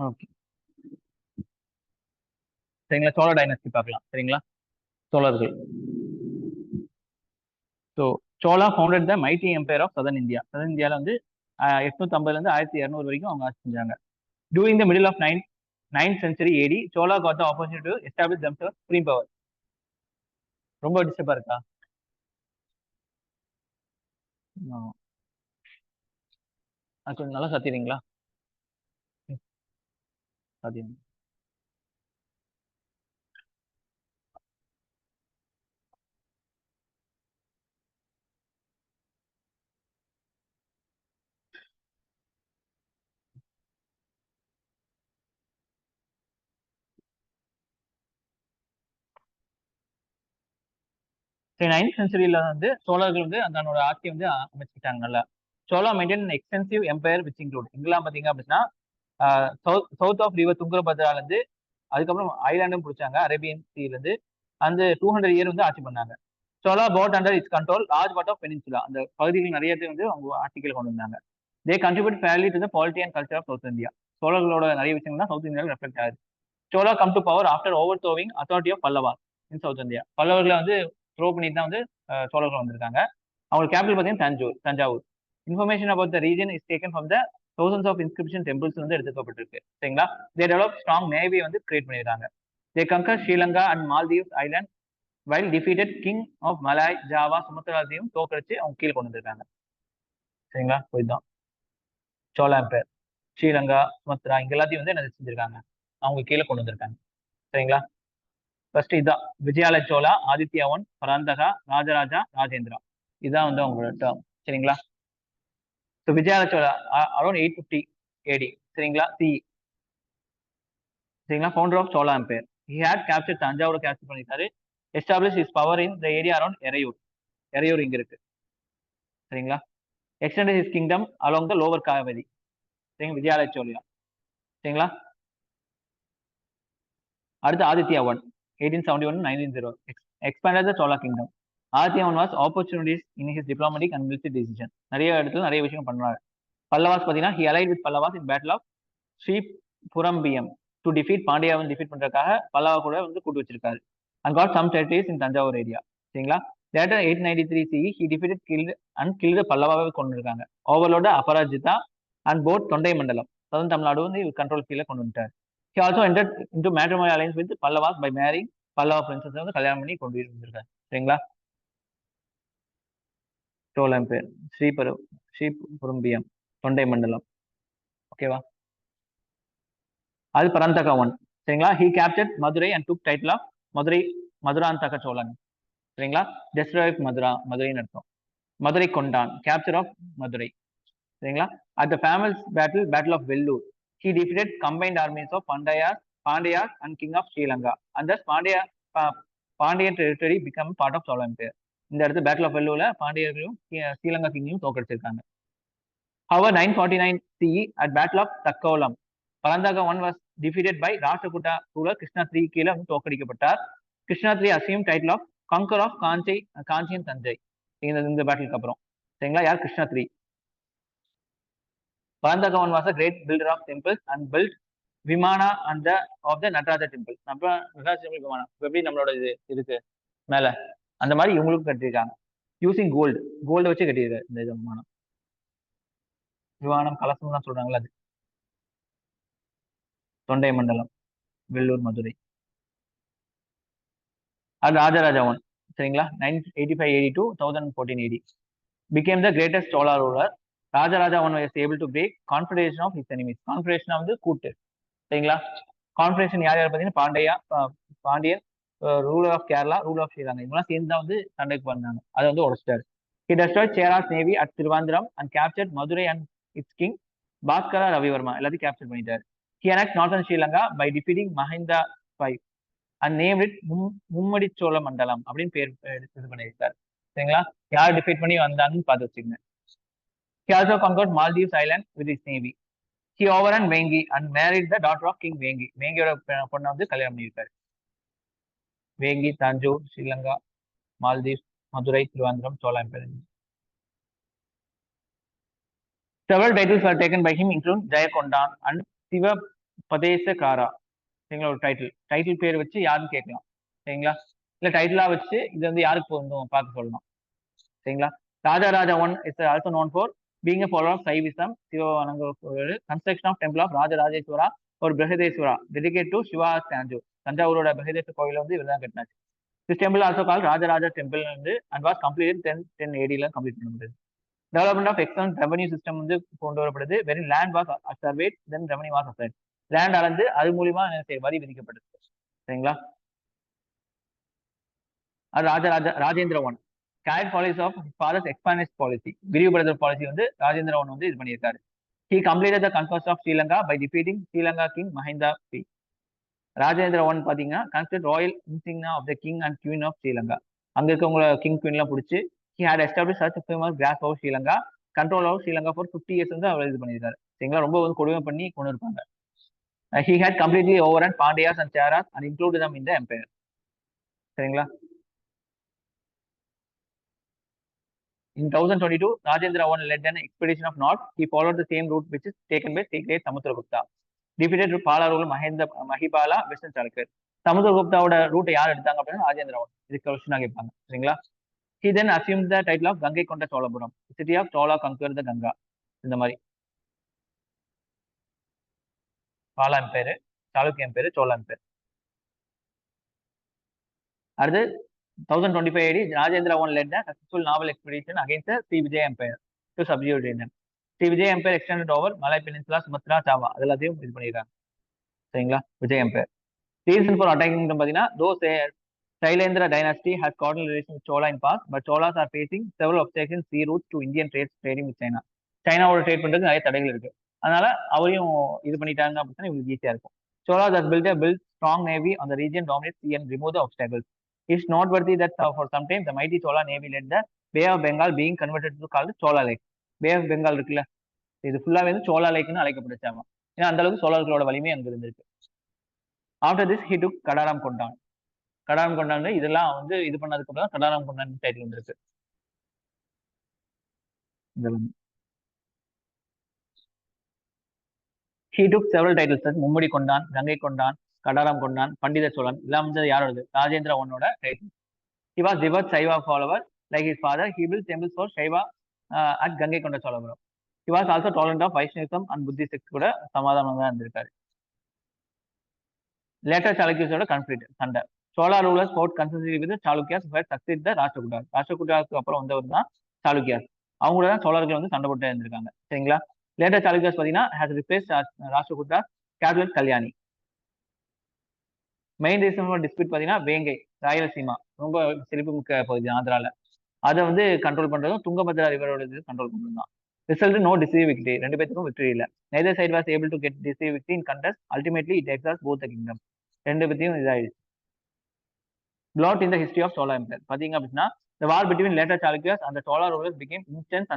Okay. சரிங்களா? Chola dynasty பார்க்கலாம். சரிங்களா? சோழர்கள். So Chola founded the mighty empire of southern India southern இந்தியாவில் வந்து எட்நூத்தி ஐம்பதுலேருந்து ஆயிரத்தி இரநூறு வரைக்கும் அவங்க ஆட்சி செஞ்சாங்க. During the middle of nine ninth century AD Chola got the opportunity to establish them supreme power ரொம்ப டிஸ்டர்பாக இருக்கா அது கொஞ்சம் நல்லா சத்திடுறீங்களா? அது சரி நைன்த் சென்ச்சுரியில வந்து சோழர்கள் வந்து தன்னோட ஆட்சியை வந்து அமைச்சுக்கிட்டாங்கல்ல. Chola maintain extensive empire which include இங்கெல்லாம் பார்த்தீங்க அப்படின்னா சவுத் சவுத் ஆஃப் ரிவர் துங்கபத்ரால இருந்து அதுக்கப்புறம் ஐலாண்டும் பிடிச்சாங்க அரேபியன் சீல இருந்து அந்த டூ ஹண்ட்ரட் இயர் வந்து ஆட்சி பண்ணாங்க. Chola brought under its control large part of peninsula அந்த பகுதிகள் நிறைய பேர் வந்து அவங்க ஆட்சிகள் கொண்டு வந்தாங்க. They contributed fairly to the polity and culture of south India சோழர்களோட நிறைய விஷயங்கள் தான் சவுத் இந்தியாவில் ரெஃப்ளெக்ட் ஆகுது. Chola come to power after overthrowing authority of Pallava in south India பல்லவர்களை வந்து த்ரோ பண்ணிட்டு தான் வந்து சோழர்கள் வந்திருக்காங்க. அவங்க கேபிட்டல் பார்த்தீங்கன்னா Tanjore Thanjavur information about the region is taken from the thousands of inscription temples வந்து எடுத்துக்கப்பட்டிருக்கு. சரிங்களா? தே டெவலப் ஸ்ட்ராங் நேவி வந்து கிரியேட் பண்ணியிருக்காங்க. They conquer Sri Lanka and Maldives island while defeated king of Malay Java சுமத்ராத்தையும் தோக்கடிச்சு அவங்க கீழே கொண்டு வந்திருக்காங்க. சரிங்களா? இதுதான். சோழா எம்பையர் ஸ்ரீலங்கா சுமத்ரா இங்க எல்லாத்தையும் வந்து என்ன செஞ்சிருக்காங்க? அவங்க கீழே கொண்டு வந்திருக்காங்க. சரிங்களா? ஃபர்ஸ்ட் இதான் விஜயாலய சோழா ஆதித்யாவன் பராந்தகா ராஜராஜா ராஜேந்திரா. இதான் வந்து அவங்களோட டேர்ம் சரிங்களா? So Vijayala Chola around eight fifty AD சரிங்களா? சி சரிங்களா? Founder of Chola empire he had capture Thanjavur capture பண்ணியிருக்காரு establish is power in the area around Uraiyur Uraiyur இங்க இருக்கு. சரிங்களா? Extended his kingdom along the lower Kaveri சரிங்க? விஜயாலய சோழியா சரிங்களா? அடுத்து Aditya one eighteen seventy one nineteen zero expanded the Chola kingdom Aditya was opportunities in his diplomatic and military decision நிறைய இடத்துல நிறைய விஷயம் பண்றாங்க பல்லவாஸ் பார்த்தீங்கன்னா he allied with Pallavas in battle of Sripurambiyam to defeat பாண்டியாவை defeat பண்றதுக்காக பல்லவா கூட வந்து கூட்டு வச்சிருக்காரு. And got some territories in Thanjavur area சரிங்களா? Later eight ninety three C he defeated killed and killed பல்லவாவே கொண்டு இருக்காங்க ஓவர்லோட அபராஜிதா அண்ட் போட் தொண்டை மண்டலம் சதன் தமிழ்நாடு வந்து கண்ட்ரோல் கீழே கொண்டு வந்துட்டார். He also enter into matrimony alliance with Pallavas by marrying Pallava princess வந்து கல்யாணம் பண்ணி கொண்டு வந்திருக்காரு. சரிங்களா? சோழம் பேர் ஸ்ரீபரு ஸ்ரீபுரம்பியம் தொண்டை மண்டலம். ஓகேவா அது பரந்தக ஒன் சரிங்களா? He captured Madurai and took title of Madurai Madurantaka Cholan சரிங்களா? டெஸ்ட்ராய் மதுரா மதுரைன்னு அர்த்தம். மதுரை கொண்டான். கேப்சர் ஆஃப் மதுரை சரிங்களா? At the famous battle battle of Vellur he defeated combined armies of Pandaiyar Pandyas and king of Sri Lanka அந்த Pandya Pandiyan territory become part of Cholan பேர் இந்த இடத்து battle of வெல்லூர்ல பாண்டியர்களும் ஸ்ரீலங்கா கிங்கையும் தோக்கடிச்சிருக்காங்க however nine forty nine C at battle of Takkolam Parantaka one was defeated by Rashtrakuta ruler Krishna three கீழே வந்து தோக்கடிக்கப்பட்டார் Krishna three அசியும் title of conqueror of Kanchi காஞ்சியன் Thanjai இந்த இந்த பேட்டிலுக்கு அப்புறம். சரிங்களா? யார் Krishna three Parantaka one was a great builder of temples and built vimana அந்த ஆஃப் த நடராஜ டெம்பிள் நம்ம நடராஜ டெம்பிள் விமானம் எப்படி நம்மளோட இது இருக்கு? மேல. அந்த மாதிரி இவங்களுக்கும் கட்டியிருக்காங்க. யூசிங் கோல்டு கோல்டு வச்சு கட்டியிருக்காரு இந்த இது விமானம். விமானம் கலசம் தான் சொல்றாங்களா அது. தொண்டை மண்டலம். வெள்ளூர் மதுரை. அது ராஜராஜா ஒன் சரிங்களா? Nine eighty five eighty two thousand fourteen eighty. Became the greatest Chola ruler Rajaraja one was able to break confederation of his enemies confederation வந்து கூட்டு. சரிங்களா? கான்ஃபெடரேஷன் யார் யார் பார்த்தீங்கன்னா? Pandya Pandiyan ruler of Kerala ruler of Sri Lanka இவங்களாம் சேர்ந்து தான் வந்து சண்டைக்கு பண்ணாங்க. அதை வந்து உடச்சிட்டாரு. He destroyed Cheras navy at Trivandrum and captured Madurai and its king Bhaskara Ravivarma எல்லாத்தையும் கேப்சர் பண்ணிட்டாரு. He annexed northern Sri Lanka by defeating Mahinda five and name it Mummadi Chola Mandalam அப்படின்னு பேர் இது பண்ணியிருக்காரு. சரிங்களா? யார் டிஃபீட் பண்ணி வந்தாங்கன்னு பார்த்து வச்சுக்கோங்க. He also conquered Maldives island with his navy he over and Vengi and married the daughter of king Vengi வேங்கியோட பொண்ணை வந்து கல்யாணம் பண்ணியிருக்காரு. Vengi Thanjur Sri Lanka Maldives Madurai Thiruvananthapuram Chola several Several titles were taken by him, including Jayakondan and Siva பதேசகாரா சரிங்களா ஒரு title title பேர் வச்சு யாருன்னு கேட்கலாம். சரிங்களா? இல்ல டைட்டிலா வச்சு இது வந்து யாருக்கு பொருந்தும்? பார்த்து சொல்லலாம் சரிங்களா? Raja Raja one is also known for being follow of of Shaivism சிவவனங்க construction of temple of Rajarajeswara ஒரு பிரகதேஸ்வரா டெடிகேட் டு சிவா ஸ்டாஞ்சு தஞ்சாவூரோட பிரகதேச கோயில வந்து இவர் தான் கட்டினாச்சு this temple also call Rajaraja temple வந்து and was complete ten ten ஏடியில complete பண்ண முடியுது development of excellent revenue system வந்து கொண்டு வரப்படுது வெறும் land was surveyed then revenue was assessed land அளந்து அது மூலியமா வரி விதிக்கப்பட்டது. சரிங்களா? அது Rajaraja Rajendran get carrot policy of fathers expansionist policy விரிவுபடுத்தல் policy வந்து ராஜேந்திரவன் வந்து இது பண்ணியிருக்காரு. He complete the conquest of Sri Lanka by defeating Sri Lanka king Mahinda B Rajendra one பாத்தீங்கன்னா consider royal insignia of the king and queen of Sri Lanka அங்க இருக்கவங்கள king குவீன்லாம் பிடிச்சி he had establish such famous cross over Sri Lanka control over Sri Lanka for fifty years வந்து அவர் இது பண்ணியிருக்காரு. சரிங்களா? ரொம்ப வந்து கொடுமை பண்ணி கொண்டு இருப்பாங்க he had completely over and Pandyas and Cheras and include them in the empire சரிங்களா? In 1022, Rajendra I led an expedition of north. He followed the same route which is taken by State Samudragupta. Defeated Pala rule Mahipala Vishnu சரக்கர் Chalakar. ரூட்டை யார் எடுத்தாங்க அப்படின்னா ராஜேந்திரவன் இதுக்கு கொஸ்டினா கேட்பாங்க. சரிங்களா? He then assume the title of Gangai Konda Cholapuram. City of Chola Kangar the Ganga இந்த மாதிரி. பாலா பேரு சாளுக்கிய பேரு சோழன் எம்பேர் அடுத்து thousand twenty five AD Rajendra one led successful naval expedition against Sri Vijay empire to subjugate Indian Sri Vijay empire extended over Malay peninsula Sumatra Java அது எல்லாத்தையும் இது பண்ணிடுறாங்க சரிங்களா? Vijay empire. Reason for attacking பார்த்தீங்கன்னா those Sailendra dynasty has cordial relation with Chola in past but Cholas are facing several obstruction sea route to Indian trade trading with China சைனாவோட trade பண்ணுறதுக்கு நிறைய தடைகள் இருக்கு. அதனால அவரையும் இது பண்ணிட்டாங்க அப்படின்னா இவங்களுக்கு ஈஸியா இருக்கும். Cholas has build build strong navy அந்த region dominate sea and remove the obstacles. It's not worthy that for some the mighty Chola navy navy led the Bay of Bengal being converted to called Chola bay of Bengal இருக்குல்ல? இது ஃபுல்லாவே வந்து சோலா லேக்னு அழைக்கப்படுச்சாமா ஏன்னா அந்த அளவுக்கு சோழர்களோட வலிமை அங்க இருந்திருக்கு. After this he took Kadaram Kondan Kadaram Kondan இதெல்லாம் வந்து இது பண்ணதுக்கு அப்புறம் தான் கடாராம் கொண்டான் டைட்டில் வந்திருக்கு. He took several titles Mummudi Kondan Gangai Kondan Kadaram கொண்டான் பண்டித சோழன். எல்லாம் வந்து யாரோடது ராஜேந்திர ஒன்னோட title he was டிவர்ட் Saiva follower like his father he built temples for Saiva at Gangai Konda Cholapuram. He was also tolerant of Vaishnavism and Buddhist கூட சமாதானம் தான் இருந்திருக்காரு. Later சாளுக்கியஸோட கன்ஃபிளிக் சண்டை. Chola rulers fought constantly with Chalukyas fight succeed the Rashtrakutas ராஷ்டிரகுடாருக்கு அப்புறம் வந்தவர் தான் சாளுக்கியாஸ் அவங்க கூட தான் சோழர்கள் வந்து சண்டை போட்டு இருந்திருக்காங்க. சரிங்களா? லேட்டர் சாளுக்கியாஸ் பார்த்தீங்கன்னா has replace Rashtrakutas capital Kalyani main reason dispute பார்த்தீங்கன்னா வேங்கை ராயலசீமா ரொம்ப செழிப்பு மிக்க பகுதி ஆந்திரால. அதை வந்து கண்ட்ரோல் பண்றதும் துங்கபத்ரா ரிவரோட இது கண்ட்ரோல் பண்றது தான் ரிசல்ட் நோ டிசீவ் விக்டரி ரெண்டு பேத்துக்கும் விக்டரி இல்ல. Neither side was able to get decisive victory in contest ultimately it exhausts both kingdom ரெண்டு பத்தியும் இதாயிடுச்சு. Blot in the history of Chola empire பாத்தீங்க அப்படின்னா the war லேட்டர் later அந்த and rulers Chola intense became intense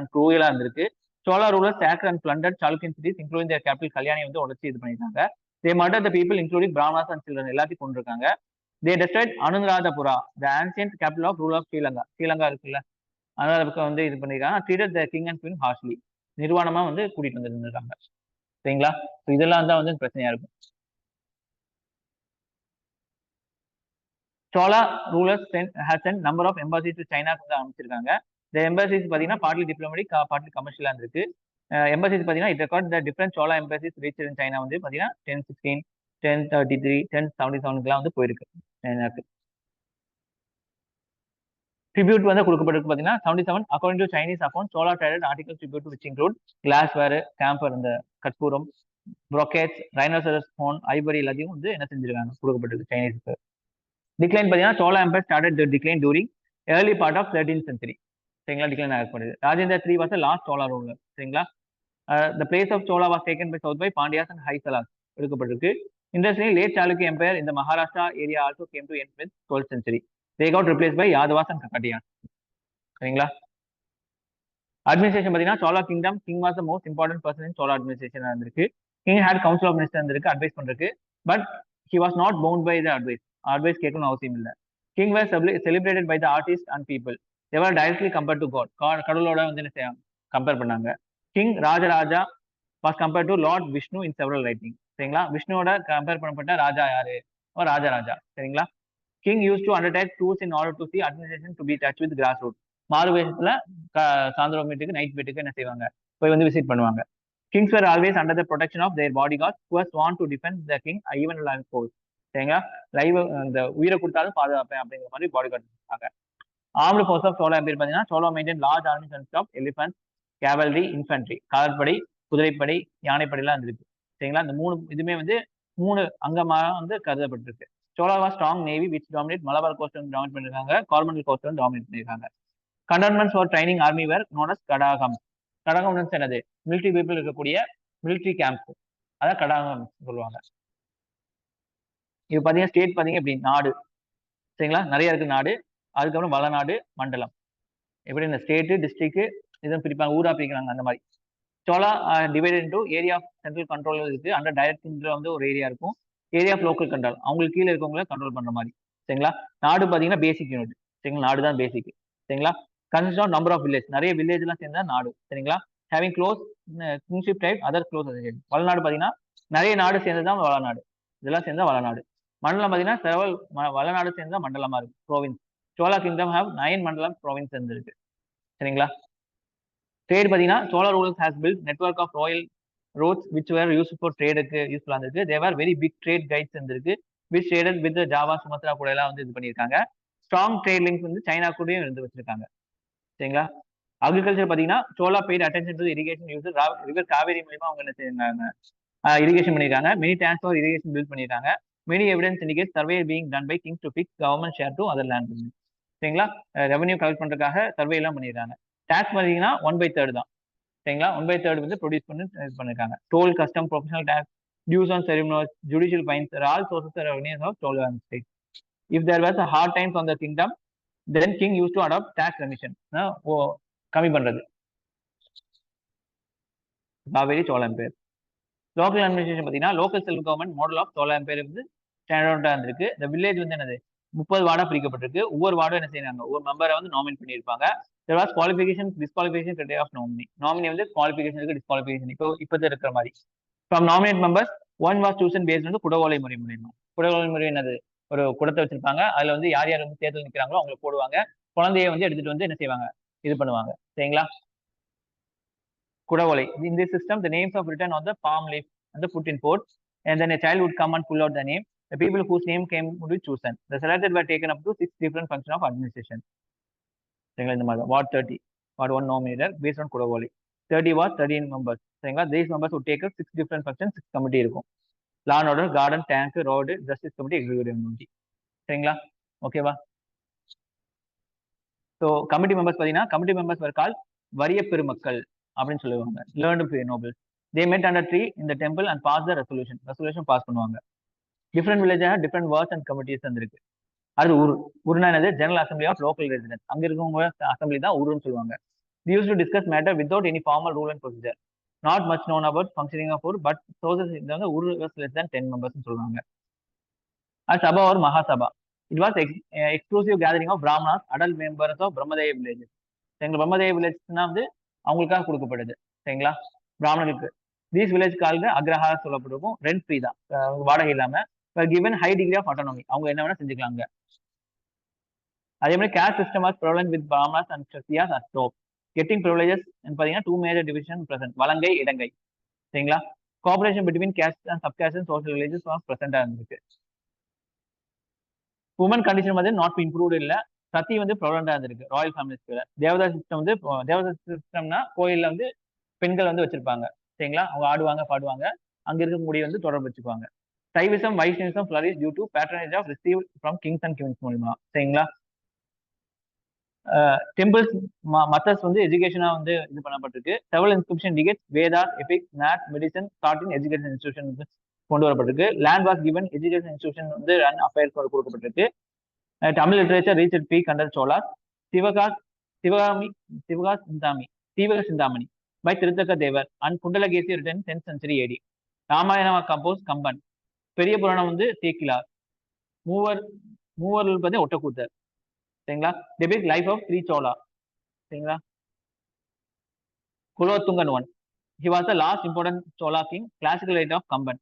இருந்திருக்கு. Chola rulers sacked and plunder Chalukyan cities including their capital Kalyani வந்து உடச்சி இது பண்ணிட்டாங்க. They murder the people including Brahmanas and children எல்லாத்தையும் கொண்டிருக்காங்க they destroyed Anuradhapura the ancient capital of rule of Sri Lanka Sri Lanka இருக்குல்ல. அனுராதபுரம் வந்து இது பண்ணிருக்காங்க. Treated the king and queen harshly நிர்வாணமா வந்து கூட்டிட்டு வந்துருந்துருக்காங்க சரிங்களா? இதெல்லாம் தான் வந்து பிரச்சனையா இருக்கும். Chola rulers has and number of embassies to China வந்து அமைச்சிருக்காங்க இந்த எம்பாசிஸ் பார்த்தீங்கன்னா பார்ட்லி டிப்ளமெட்டிக் பார்ட்லி கமர்ஷியலாக இருக்கு எம்பாசிஸ் பார்த்தீங்கன்னா it record the different Chola embassies reach in China வந்து பார்த்தீங்கன்னா ten sixteen ten thirty three ten seventy செவனுக்குலாம் வந்து போயிருக்கு. எனக்கு ட்ரிபியூட் வந்து கொடுக்கப்பட்டிருக்கு பார்த்தீங்கன்னா seventy seven according to Chinese account Chola டைரட் article tribute which include glass ware camphor இந்த கற்பூரம் ப்ரொக்கேட்ஸ் ரைனோசரஸ் ஃபோன் ஐபரி எல்லாத்தையும் வந்து என்ன செஞ்சிருக்காங்க? கொடுக்கப்பட்டிருக்கு சைனீஸுக்கு டிக்ளைன் பார்த்தீங்கன்னா Chola empire started decline during early part of thirteen century சரிங்களா? Decline ஆகப்படுது Rajendra three was last Chola ruler சரிங்களா? The place of Chola was taken by south by Pandyas and Hoysalas எடுக்கப்பட்டிருக்கு. Industry late Chalukya empire இந்த Maharashtra area also came to end with twelfth century they got replace by Yadavas and Kakatiyas சரிங்களா? Administration பார்த்தீங்கன்னா Chola kingdom king was the most important person in Chola administration இருந்திருக்கு. King had council of minister இருந்திருக்கு advice பண்றதுக்கு. But he was not bound by the advice advice கேட்கணும் அவசியம் இல்லை. King was celebrated by the artist and people they were directly compare to god கடவுளோட வந்து என்ன compare பண்ணாங்க. King Rajaraja was compare to lord Vishnu in several writing சரிங்களா? விஷ்ணுவோட compare பண்ணப்பட்ட ராஜா யாரு? ஒரு ராஜா சரிங்களா? King use to undertake tours in order to see administration to be touch with grass root மாறு வேஷத்துல சாயந்தரம் வீட்டுக்கு நைட் வீட்டுக்கு என்ன செய்வாங்க? போய் வந்து விசிட் பண்ணுவாங்க. Kings were always under the protection of their body guards who's want to defend the king even live force சரிங்களா? லைவ் இந்த உயிரை கொடுத்தாலும் பாதுகாப்பேன் அப்படிங்கிற மாதிரி பாடி கார்டு இருக்காங்க ஆர்ம்டு ஃபோர்ஸ் ஆஃப் சோலோ எப்படி பார்த்தீங்கன்னா Chola maintain large army consist of elephant cavalry infantry கால்படை குதிரைப்படை யானைப்படையெல்லாம் இருந்திருக்கு. சரிங்களா? இந்த மூணு இதுமே வந்து மூணு அங்கமாக வந்து கருதப்பட்டிருக்கு. சோலாவா strong navy which dominate Malabar coast வந்து டாமினேட் பண்ணிருக்காங்க. கார்மண்டல் கோஸ்ட் வந்து டாமினேட் பண்ணிருக்காங்க. Cantonments for training army were known as Kadagam Kadagam என்னது? மிலிட்ரி பீப்புள் இருக்கக்கூடிய மிலிட்ரி கேம்ப் அதான் கடாகம் சொல்லுவாங்க. இது பாத்தீங்கன்னா ஸ்டேட் பாத்தீங்க இப்படி நாடு. சரிங்களா? நிறைய இருக்கு நாடு. அதுக்கப்புறம் வளநாடு மண்டலம். எப்படி? இந்த ஸ்டேட்டு டிஸ்ட்ரிக்ட் இதுவும் பிரிப்பாங்க. ஊரா பிரிக்கிறாங்க அந்த மாதிரி. Chola divide into area of central control இருக்கு. அண்டர் டைரக்ட் வந்து ஒரு ஏரியா இருக்கும். ஏரியா ஆஃப் லோக்கல் கண்ட்ரோல் அவங்களுக்கு கீழே இருக்கவங்கள கண்ட்ரோல் பண்ற மாதிரி. சரிங்களா? நாடு பாத்தீங்கன்னா பேசிக் யூனிட் சரிங்களா? நாடு தான் பேசிக் சரிங்களா? Consist of number of village நிறைய வில்லேஜ் எல்லாம் சேர்ந்தா நாடு. சரிங்களா? Having close kinship type other close Valanadu பாத்தீங்கன்னா நிறைய நாடு சேர்ந்து தான் வளநாடு. இதெல்லாம் சேர்ந்தா வளநாடு. மண்டலம் பாத்தீங்கன்னா செவல் வளநாடு சேர்ந்தா மண்டலமா இருக்கு province Chola kingdom have nine mandalam province இருந்திருக்கு சரிங்களா? ட்ரேட் பார்த்தீங்கன்னா Chola rules has build network of royal roads which were use for ட்ரேடுக்கு யூஸ்ஃபுல்லாக இருந்திருக்கு. They were very big trade guilds இருந்திருக்கு which trader with Java Sumatra கூட எல்லாம் வந்து இது பண்ணியிருக்காங்க. ஸ்ட்ராங் ட்ரேட் லிங்க்ஸ் வந்து சைனா கூடயும் இருந்து வச்சிருக்காங்க. சரிங்களா? அக்ரிகல்ச்சர் பார்த்தீங்கன்னா Chola paid attention to irrigation use river Kaveri மூலியமா அவங்க என்ன செய்யறாங்க இரிகேஷன் பண்ணிருக்காங்க மெனி டிரான்ஸ்ஃபர் இரிகேஷன் பில்ட் பண்ணியிருக்காங்க. Many evidence indicate survey being done by king to fix government share to other land சரிங்களா? ரெவன்யூ கலெக்ட் பண்றதுக்காக survey எல்லாம் பண்ணியிருக்காங்க. டேக்ஸ் பார்த்தீங்கன்னா ஒன் பை தேர்ட் தான். சரிங்களா? ஒன் பை தேர்ட் வந்து ப்ரொடியூஸ் பண்ணி பண்ணிருக்காங்க. Toll custom professional tax dues on ceremonies judicial fines all sources revenues of toll state if there was hard times on the kingdom then king use to adopt tax remission or கம்மி பண்றது. காவேரி சோழ பேர் local administration பார்த்தீங்கன்னா local self government model of Chola பேர் வந்து ஸ்டாண்டர்டாக இருந்திருக்கு இந்த village வந்து என்னது? முப்பது வார்டா பிரிக்கப்பட்டிருக்கு. ஒவ்வொரு வார்டும் என்ன செய்யறாங்க ஒவ்வொரு மெம்பரை வந்து நாமினேட் பண்ணியிருப்பாங்க. There was qualification disqualification criteria of nominee nominee வந்து குவாலிஃபிகேஷன் இருக்கு டிஸ்குவாலிஃபிகேஷன் இப்போ இப்போது இருக்கிற மாதிரி. From nominate members one was chosen based வந்து குடவோலை முறை மூலியமா குடவோலை முறை என்னது? ஒரு குடத்தை வச்சிருப்பாங்க. அதுல வந்து யார் யார் வந்து தேர்தல் நிற்கிறாங்களோ அவங்களை போடுவாங்க. குழந்தைய வந்து எடுத்துட்டு வந்து என்ன செய்வாங்க? இது பண்ணுவாங்க. சரிங்களா? குடவோலை இந்த system the names of written written the palm leaf அந்த put in pot and port and then a child would come and pull out the name. The people whose name came would be chosen. The selected were taken up to six different functions of administration. சரிங்களா இந்த மாதிரி ward thirty ward one nominator based on Kudavolai thirty ward thirty members சரிங்களா these members would take six different function six committee இருக்கும். Lawn order garden tank road justice committee executive committee சரிங்களா ஓகேவா so committee members பார்த்தீங்கன்னா committee members ஒரு கால் வறிய பெருமக்கள் அப்படின்னு சொல்லுவாங்க. Learned noble they met under tree இந்த temple and pass the resolution resolution pass பண்ணுவாங்க. டிஃப்ரெண்ட் வில்லேஜாக டிஃப்ரெண்ட் வேர்ட்ஸ் அண்ட் கமிட்டிஸ் வந்துருக்கு. அது உரு உருனா என்னது? General assembly of local resident அங்க இருக்கவங்க அசம்பிளி தான் உருன்னு சொல்லுவாங்க. Use to discuss matter without any formal rule and procedure not much known about functioning of Ur but chooses இது வந்து உரு லெஸ் தேன் டென் மெம்பர்ஸ் சொல்லுவாங்க. அது சபா ஒரு mahasabha. It was exclusive gathering of Brahmanas adult members of brahmadeya villages எங்க பிரம்மதேவ வில்லேஜ்னா வந்து அவங்களுக்காக கொடுக்கப்படுது. சரிங்களா? பிராமணர்களுக்கு தீஸ் வில்லேஜ் கால்டு அக்ரஹா சொல்லப்பட்டிருக்கும். ரெண்ட் ஃப்ரீ தான். வாடகை இல்லாம. Given high degree of autonomy அவங்க என்ன வேணா செஞ்சுக்கலாங்க அதே மாதிரி caste system as problem with பாமாஸ் and சத்தியாஸ் at top getting privileges பார்த்தீங்கன்னா two major division present Valangai Idangai. சரிங்களா? Cooperation between caste and sub caste and social relations ப்ரெசென்டா இருந்திருக்கு உமன் கண்டிஷன் வந்து நாட் இம்ப்ரூவ்டு இல்லை. சத்தி வந்து ப்ராப்ளண்டா இருந்திருக்கு. ராயல் ஃபேமிலிஸ்க்கு தேவதா சிஸ்டம் வந்து தேவதா சிஸ்டம்னா கோயிலில் வந்து பெண்கள் வந்து வச்சிருப்பாங்க. சரிங்களா? அவங்க ஆடுவாங்க பாடுவாங்க. அங்க இருக்கக்கூடிய வந்து தொடர்பு வச்சுக்குவாங்க. Shaivism Vaishnavism flourish due to patronage of receive from kings and kings மூலிமா சரிங்களா? டெம்பிள்ஸ் மத்தஸ் வந்து எஜுகேஷனா வந்து இது பண்ணப்பட்டிருக்கு. Several inscription decades Veda epics math medicine start education institution கொண்டு வரப்பட்டிருக்கு. Land was given education institution வந்து ரன் அஃபேர்ஸ் கொடுக்கப்பட்டிருக்கு. Tamil literature reach be peak under சிவகாஸ் சிவகாமி சிவகாஸ் சிந்தாமி Jivaka Chintamani by Thiruthakka Devar and Kundalakesi written tenth century AD ராமாயணமா compose Kamban. பெரிய புராணம் வந்து தேக்கிலார் மூவர் மூவர் வந்து ஒட்டக்கூத்தர் சரிங்களா? Depict life of three Chola சரிங்களா? Kulothungan one he was the last important Chola king classical write of Kamban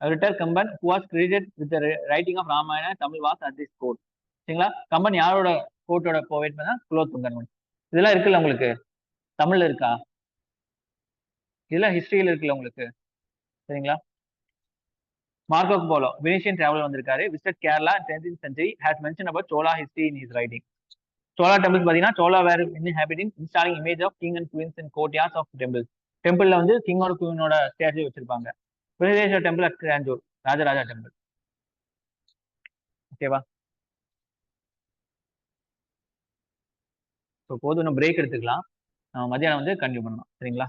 writer Kamban who was credit with writing of Ramayana Tamil was at this court சரிங்களா? கம்பன் யாரோட கோட்டோட போவேட் பண்ணா குலோத்துங்கன் இதெல்லாம் இருக்குல்ல உங்களுக்கு? தமிழ்ல இருக்கா? இதெல்லாம் ஹிஸ்டரியில இருக்குல்ல உங்களுக்கு? சரிங்களா? மார்க்கோ போலோ வெனிஷியன் டிராவல் வந்திருக்காரு. Visit Kerala tenth century has mention about Chola history in is writing Chola temples பார்த்தீங்கன்னா Chola were inhabiting installing image of king and queens in courtyards of temple டெம்பிள்ல வந்து கிங்கோட குயினோட statue வச்சிருப்பாங்க. பிரதேச temple at grandeur Rajaraja temple ஓகேவா so போதும் break எடுத்துக்கலாம். மதியானம் வந்து கண்டினியூ பண்ணலாம். சரிங்களா?